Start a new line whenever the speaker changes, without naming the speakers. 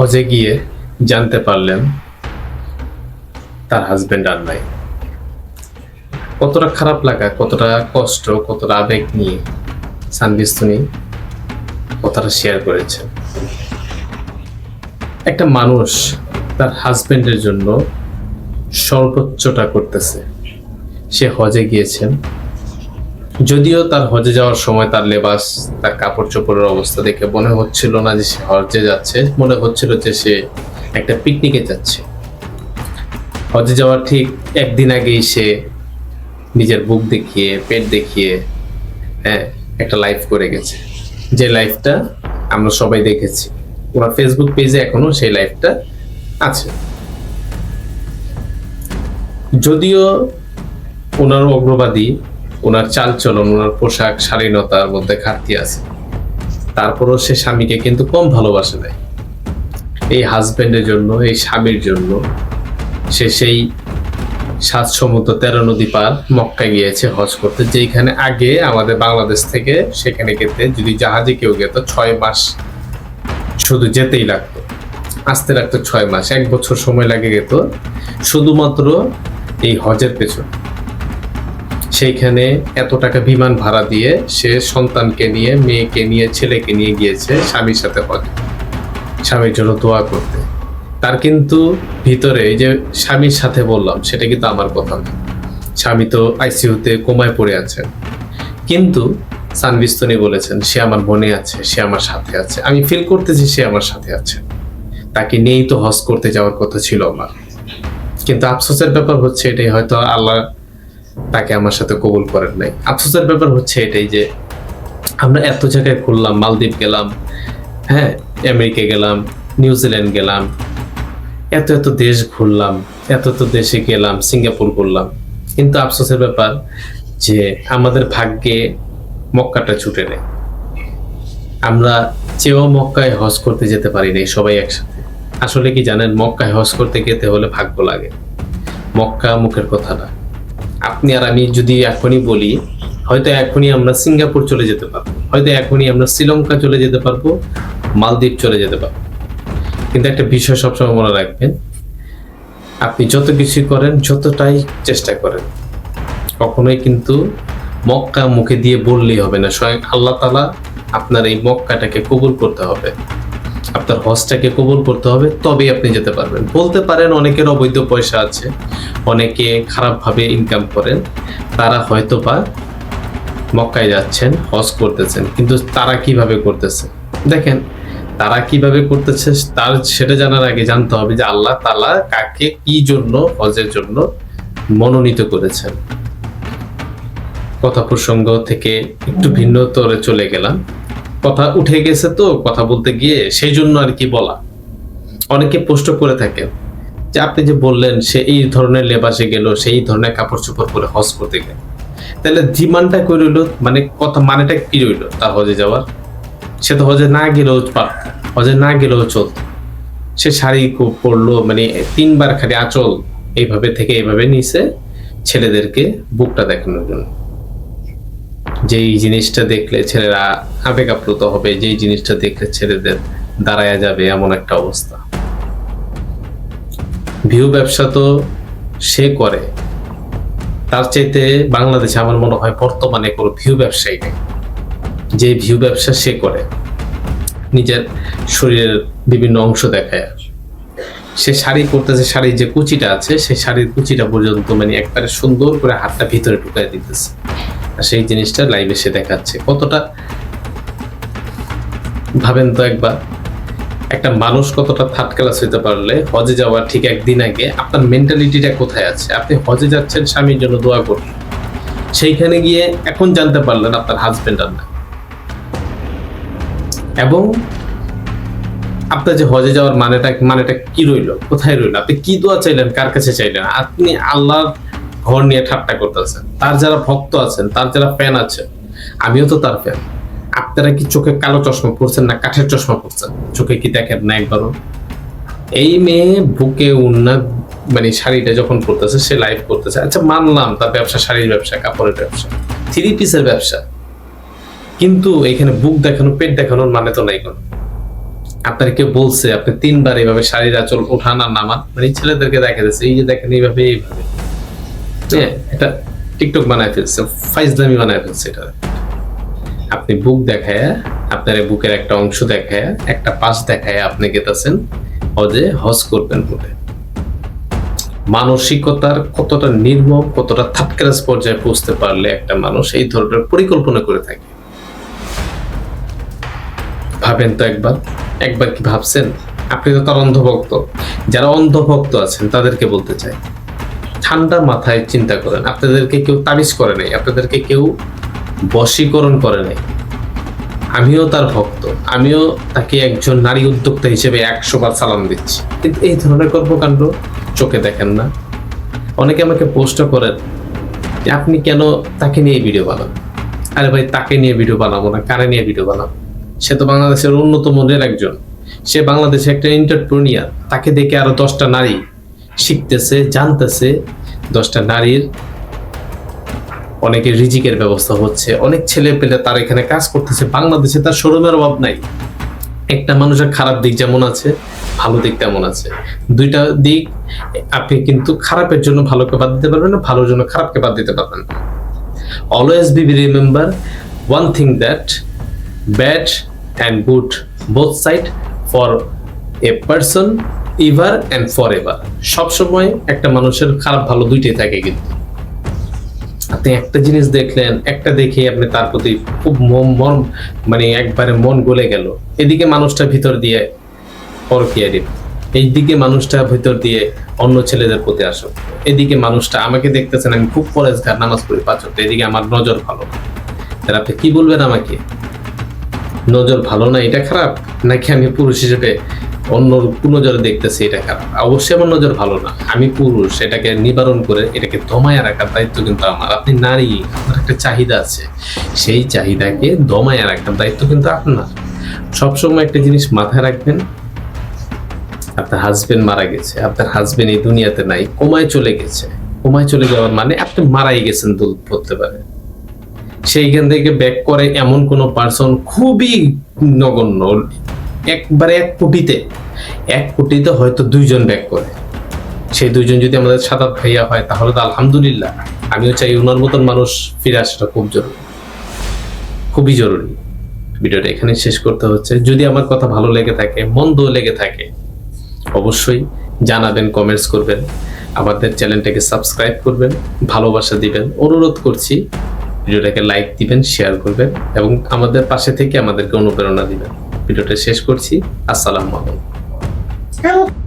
হজে গিয়ে জানতে পারলেন তার হাজবেন্ড আর নাই। কতটা খারাপ লাগা, কতটা কষ্ট, কতটা আবেগ নিয়ে সানবিস্তুনি কথাটা শেয়ার করেছেন। একটা মানুষ তার হাজবেন্ডের জন্য সর্বোচ্চটা করতেছে। সে হজে গিয়েছেন। যদিও তার হজে যাওয়ার সময় তার লেবাস, তার কাপড় চোপড়ের অবস্থা দেখে মনে হচ্ছিল না যে সে হজে যাচ্ছে। মনে হচ্ছিল যে সে একটা পিকনিকে যাচ্ছে। হজে যাওয়ার ঠিক একদিন আগেই সে নিজের বুক দেখিয়ে, পেট দেখিয়ে হ্যাঁ একটা লাইভ করে গেছে। যে লাইভটা আমরা সবাই দেখেছি। ওনার ফেসবুক পেজে এখনও সেই লাইভটা আছে। যদিও ওনার অগ্রবাদী ওনার চালচলন, ওনার পোশাক শালীনতার মধ্যে ঘাটতি আছে। তারপরও সে স্বামীকে কিন্তু কম ভালোবাসে নাই। এই হাজবেন্ডের জন্য, এই স্বামীর জন্য সে সেই সাত সমুদ্র তেরো নদী পার মক্কা গিয়েছে হজ করতে যেখানে আগে আমাদের বাংলাদেশ থেকে সেখানে গেতে যদি জাহাজে কেউ যেত ছয় মাস শুধু যেতেই লাগতো। আসতে লাগতো ছয় মাস, এক বছর সময় লাগে যেত শুধুমাত্র এই হজের পেছনে। সেইখানে এত টাকা বিমান ভাড়া দিয়ে সে সন্তানকে নিয়ে, মেয়েকে নিয়ে, ছেলেকে নিয়ে গিয়েছে স্বামীর সাথে হজ। স্বামীর জন্য দোয়া করতে। তার কিন্তু ভিতরে যে স্বামীর সাথে বললাম, সেটা কিন্তু আমার কথা না। স্বামী তো আইসিইউতে কোমায় পড়ে আছেন। কিন্তু সানবিস্তনি বলেছেন, সে আমার মনে আছে, সে আমার সাথে আছে। আমি ফিল করতেছি সে আমার সাথে আছে। তাকে নিয়েই তো হজ করতে যাওয়ার কথা ছিল আমার। কিন্তু আফসোসের ব্যাপার হচ্ছে এটাই, হয়তো আল্লাহ তাকে আমার সাথে কবুল করেন নাই। আফসোসের ব্যাপার হচ্ছে এটাই যে, আমরা এত জায়গায় ঘুরলাম, মালদ্বীপ গেলাম হ্যাঁ আমেরিকা গেলাম নিউজিল্যান্ড গেলাম, এত এত দেশ ঘুরলাম, এত এত দেশে গেলাম, সিঙ্গাপুর ঘুরলাম। কিন্তু আফসোসের ব্যাপার যে, আমাদের ভাগ্যে মক্কাটা ছুটে নেই। আমরা চেয়েও মক্কায় হজ করতে যেতে পারি নাই সবাই একসাথে। আসলে কি জানেন, মক্কায় হজ করতে যেতে হলে ভাগ্য লাগে। মক্কা মুখের কথা না। আপনি আর আমি যদি এখনই বলি, হয়তো এখনই আমরা সিঙ্গাপুর চলে যেতে পারব, হয়তো এখনই আমরা শ্রীলঙ্কা চলে যেতে পারব, মালদ্বীপ চলে যেতে পারব। কিন্তু একটা বিষয় সবসময় মনে রাখবেন, আপনি যত কিছু করেন, যতটাই চেষ্টা করেন, কখনোই কিন্তু মক্কা মুখে দিয়ে বললেই হবে না, স্বয়ং আল্লাহ তালা আপনার এই মক্কাটাকে কবুল করতে হবে। আপনার হজটাকে কবুল করতে হবে, তবেই আপনি যেতে পারবেন। বলতে পারেন অনেকের অবৈধ পয়সা আছে, অনেকে খারাপভাবে ইনকাম করেন, তারা হয়তো বা মক্কায় যাচ্ছেন, হজ করতেছেন, কিন্তু তারা কীভাবে করতেছে? দেখেন, তারা কীভাবে করতেছে তার সেটা জানার আগে জানতে হবে যে আল্লাহ তালা কাকে কি জন্য হজের জন্য মনোনীত করেছেন। কথা প্রসঙ্গ থেকে একটু ভিন্নতরে চলে গেলাম। কথা উঠে গেছে তো, কথা বলতে গিয়ে, সেই জন্য আর কি বলা। অনেকে প্রশ্ন করে থাকেন যে আপনি যে বললেন, সে এই ধরনের লেবাসে গেল সেই ধরনের কাপড় চোপড় পরে হজ করতে গেল। তাহলে ডিমান্ডটা কই রইল? মানে কথা, মানেটা কি রইল? তার হজে যাওয়ার। সে তো হজে না গেলেও পারত হজে না গেলেও চলত সে শাড়ি পরলো মানে তিনবার খালি আঁচল এইভাবে থেকে এইভাবে নিছে ছেলেদেরকে বুকটা দেখানোর জন্য। যে এই জিনিসটা দেখলে ছেলেরা আবেগ আপ্লুত হবে, যেই জিনিসটা দেখলে ছেলেদের দাঁড়ায়া যাবে এমন একটা অবস্থা। ভিউ ব্যবসা তো সে করে। তার চাইতে বাংলাদেশে আমার মনে হয় বর্তমানে কোনো ভিউ ব্যবসায়ী নেই। যে ভিউ ব্যবসা সে করে। নিজের শরীরের বিভিন্ন অংশ দেখায়। সে শাড়ি পরতেছে শাড়ির যে কুচিটা আছে সেই শাড়ির কুচিটা পর্যন্ত মানে একবারে সুন্দর করে হাতটা ভিতরে ঢুকাই দিতেছে। আর সেই জিনিসটা লাইভে সে দেখাচ্ছে। কতটা ভাবেন তো একবার, একটা মানুষ কতটা থার্ড ক্লাস হইতে পারলে হজে যাওয়ার ঠিক একদিন আগে আপনার মেন্টালিটিটা কোথায় আছে? আপনি হজে যাচ্ছেন, স্বামীর জন্য দোয়া করুন সেইখানে গিয়ে এখন জানতে পারলেন আপনার হাজবেন্ড আর না। এবং আপনার যে হজে যাওয়ার মানেটা মানেটা কি রইল? কোথায় রইল? আপনি কি দোয়া চাইলেন? কার কাছে চাইলেন? আপনি আল্লাহর ঘর নিয়ে ঠাট্টা করতেছেন। তার যারা ভক্ত আছেন, তার যারা ফ্যান আছেন, আমিও তো তার ফ্যান আপনারা কি চোখে কালো চশমা পরছেন না কাঠের চশমা পরছেন? চোখে কি দেখেন না একবারও? এই মেয়ে বুকে উন্না মানে শাড়িটা যখন পরতেছে, সে লাইভ করতেছে। আচ্ছা মানলাম তার ব্যবসা, শাড়ির ব্যবসা, কাপড়ের ব্যবসা। থ্রি পিসের ব্যবসা। কিন্তু এখানে বুক দেখানো, পেট দেখানোর মানে তো নাই কোনো। আপনার কেউ বলছে, আপনি তিনবার এইভাবে শাড়ির আঁচল ওঠান আর নামান। মানে ছেলেদেরকে দেখা যাচ্ছে, এই যে দেখেন, এইভাবে এইভাবে। হ্যাঁ এটা টিকটক বানায় ফেলছে, ফাইজলামি বানায় ফেলছে এটা। আপনি বুক দেখায়, আপনার বুকের একটা অংশ দেখায়, একটা পাশ দেখায় আপনি গেতাছেন যে হজ করবেন বলে মানসিকতার কতটা নির্মম, কতটা থাপকেরাস পর্যায়ে পৌঁছতে পারলে একটা মানুষ এই ধরনের পরিকল্পনা করে থাকে? ভাবেন তো একবার একবার কি ভাবছেন? আপনি তো তার অন্ধভক্ত। যারা অন্ধভক্ত আছেন, তাদেরকে বলতে চাই। ঠান্ডা মাথায় চিন্তা করেন। আপনাদেরকে কেউ তাবিজ করে নাই, আপনাদেরকে কেউ বশীকরণ করে নাই। আমিও তার ভক্ত, আমিও তাকে একজন নারী উদ্যোক্তা হিসেবে একশো বার সালাম দিচ্ছি। কিন্তু এই ধরনের কর্মকাণ্ড চোখে দেখেন না। অনেকে আমাকে পোস্ট করেন যে আপনি কেন তাকে নিয়ে ভিডিও বানান? আরে ভাই, তাকে নিয়ে ভিডিও বানাবো না, কারে নিয়ে ভিডিও বানাবো? সে তো বাংলাদেশের মনের একজন। সে বাংলাদেশে একটা এন্টারপ্রেনিয়ার তাকে দেখে আরও দশটা নারী শিখতেছে, জানতেছে, দশটা নারীর অনেকের রিজিকের ব্যবস্থা হচ্ছে। অনেক ছেলে পেলে তার এখানে কাজ করতেছে, বাংলাদেশে তার শোরুমের অভাব নাই। একটা মানুষের খারাপ দিক যেমন আছে, ভালো দিক তেমন আছে। দুইটা দিক, আপনি কিন্তু খারাপের জন্য ভালোকে বাদ দিতে পারবেন না, ভালোর জন্য খারাপকে বাদ দিতে পারবেন always be remember one thing that bad and good both side for a person ever and for ever সবসময় একটা মানুষের খারাপ ভালো দুইটাই থাকে কিন্তু। আপনি একটা জিনিস দেখলেন একটা দেখে আপনি তার প্রতি খুব মন- মন একবারে মন গলে গেল। এদিকে মানুষটা ভিতর দিয়ে পরকিয়া এইদিকে মানুষটা ভিতর দিয়ে অন্য ছেলেদের প্রতি আসো এদিকে মানুষটা আমাকে দেখতেছেন আমি খুব পরেজগার নামাজ পড়ি পাঁচ ওয়াক্ত, এদিকে আমার নজর ভালো। তাহলে আপনি কি বলবেন আমাকে? নজর ভালো না? এটা খারাপ? নাকি আমি পুরুষ হিসেবে অন্য নজরে দেখতেছি এটা খারাপ। অবশ্যই আমার নজর ভালো না। আমি পুরুষ, এটাকে নিবারণ করে এটাকে দমায় রাখার দায়িত্ব কিন্তু আমার। আপনি নারী আপনার একটা চাহিদা আছে। সেই চাহিদাকে দমায় রাখার দায়িত্ব কিন্তু আপনার। সবসময় একটা জিনিস মাথায় রাখবেন, আপনার হাজবেন্ড মারা গেছে, আপনার হাজবেন্ড এই দুনিয়াতে নাই, কোমায় চলে গেছে। কোমায় চলে যাওয়ার মানে আপনি মারাই গেছেন দূর করতে পারে। সেইখান থেকে ব্যাক করে এমন কোন পার্সন খুবই নগণ্য একবারে এক কোটিতে। এক কোটিতে হয়তো দুইজন ব্যাক করে। সেই দুইজন যদি আমাদের সাদাত ভাইয়া হয়, তাহলে তো আলহামদুলিল্লাহ। আমিও চাই ওনার মতন মানুষ ফিরে আসাটা খুব জরুরি। খুবই জরুরি। ভিডিওটা এখানে শেষ করতে হচ্ছে। যদি আমার কথা ভালো লেগে থাকে মন্দ লেগে থাকে, অবশ্যই জানাবেন কমেন্টস করবেন। আমাদের চ্যানেলটাকে সাবস্ক্রাইব করবেন, ভালোবাসা দিবেন। অনুরোধ করছি, ভিডিওটাকে লাইক দিবেন শেয়ার করবেন এবং আমাদের পাশে থেকে আমাদেরকে অনুপ্রেরণা দিবেন। ভিডিওটা শেষ করছি। আসসালামু আলাইকুম।